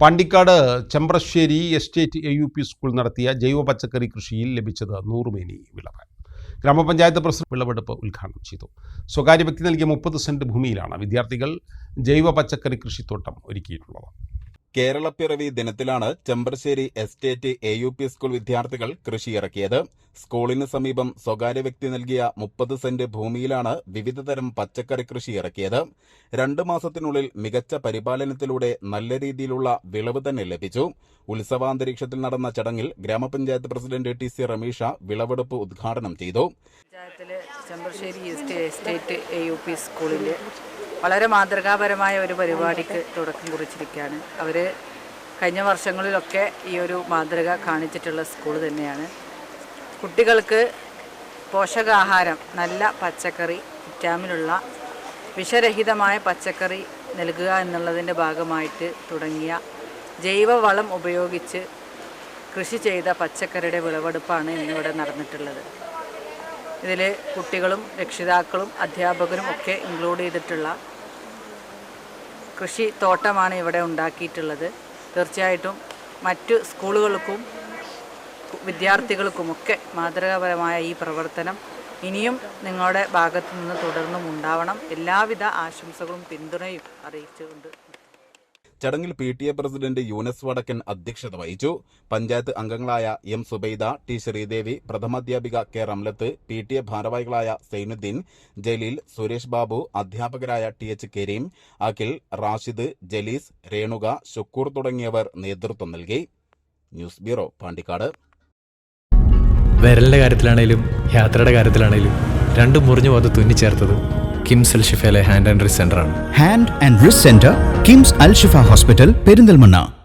Pandikkad Chembrassery estate A U P school നടത്തിയ ജൈവ പച്ചക്കറി കൃഷിയിൽ ലഭിച്ചത് നൂറുമേനി വിളവ് ഗ്രാമപഞ്ചായത്ത് പ്രസിഡന്റ് വിളവെടുപ്പ് ഉദ്ഘാടനം ചെയ്തു. സ്വകാര്യ വ്യക്തി നൽകിയ മുപ്പത് സെന്റ് ഭൂമിയിലാണ് വിദ്യാർത്ഥികൾ ജൈവ പച്ചക്കറി കൃഷിത്തോട്ടം ഒരുക്കിയിട്ടുള്ളത്. കേരളപ്പിറവി ദിനത്തിലാണ് Chembrassery estate A U P school വിദ്യാർത്ഥികൾ കൃഷിയിറക്കിയത്. സ്കൂളിന് സമീപം സ്വകാര്യ വ്യക്തി നൽകിയ മുപ്പത് സെന്റ് ഭൂമിയിലാണ് വിവിധതരം പച്ചക്കറി കൃഷി ഇറക്കിയത്. രണ്ട് മാസത്തിനുള്ളിൽ മികച്ച പരിപാലനത്തിലൂടെ നല്ല രീതിയിലുള്ള വിളവ് തന്നെ ലഭിച്ചു. ഉത്സവാന്തരീക്ഷത്തിൽ നടന്ന ചടങ്ങിൽ ഗ്രാമപഞ്ചായത്ത് പ്രസിഡന്റ് ടി സി റമീഷ വിളവെടുപ്പ് ഉദ്ഘാടനം ചെയ്തു. പഞ്ചായത്തിലെ എസ്റ്റേറ്റ് വളരെ മാതൃകാപരമായ ഒരു പരിപാടിക്ക് തുടക്കം കുറിച്ചിരിക്കുകയാണ്. അവർ കഴിഞ്ഞ വർഷങ്ങളിലൊക്കെ ഈ ഒരു മാതൃക കാണിച്ചിട്ടുള്ള സ്കൂൾ തന്നെയാണ്. കുട്ടികൾക്ക് പോഷകാഹാരം നല്ല പച്ചക്കറി വിറ്റാമിനുള്ള വിഷരഹിതമായ പച്ചക്കറി നൽകുക എന്നുള്ളതിന്റെ ഭാഗമായിട്ട് തുടങ്ങിയ ജൈവവളം ഉപയോഗിച്ച് കൃഷി ചെയ്ത പച്ചക്കറിയുടെ വിളവെടുപ്പാണ് ഇന്നിവിടെ നടന്നിട്ടുള്ളത്. ഇതിൽ കുട്ടികളും രക്ഷിതാക്കളും അധ്യാപകരും ഒക്കെ ഇൻക്ലൂഡ് ചെയ്തിട്ടുള്ള കൃഷി തോട്ടമാണ് ഇവിടെ ഉണ്ടാക്കിയിട്ടുള്ളത്. തീർച്ചയായിട്ടും മറ്റു സ്കൂളുകൾക്കും വിദ്യാർത്ഥികൾക്കുമൊക്കെ മാതൃകാപരമായ ഈ പ്രവർത്തനം ഇനിയും നിങ്ങളുടെ ഭാഗത്തു നിന്ന് തുടർന്നും ഉണ്ടാവണം. എല്ലാവിധ ആശംസകളും പിന്തുണയും അറിയിച്ചുകൊണ്ട് ചടങ്ങിൽ P T A president Yunus Vadakkan അധ്യക്ഷത വഹിച്ചു. പഞ്ചായത്ത് അംഗങ്ങളായ M Subaida T Sreedevi പ്രഥമാധ്യാപിക K Ramlath P T A ഭാരവാഹികളായ സൈനുദ്ദീൻ ജലീൽ സുരേഷ് ബാബു അധ്യാപകരായ ടി എച്ച് കരീം അഖിൽ റാഷിദ് ജലീസ് രേണുക ഷുക്കൂർ തുടങ്ങിയവർ നേതൃത്വം നൽകി. News bureau Pandikkad. വിരലിന്റെ കാര്യത്തിലാണേലും യാത്രയുടെ കാര്യത്തിലാണേലും രണ്ടും മുറിഞ്ഞു പോകാതെ തുന്നിച്ചേർത്തത് KIMS Al hand and wrist ആണ്. Hand and wrist centre KIMS Al Shifa hospital Perinthalmanna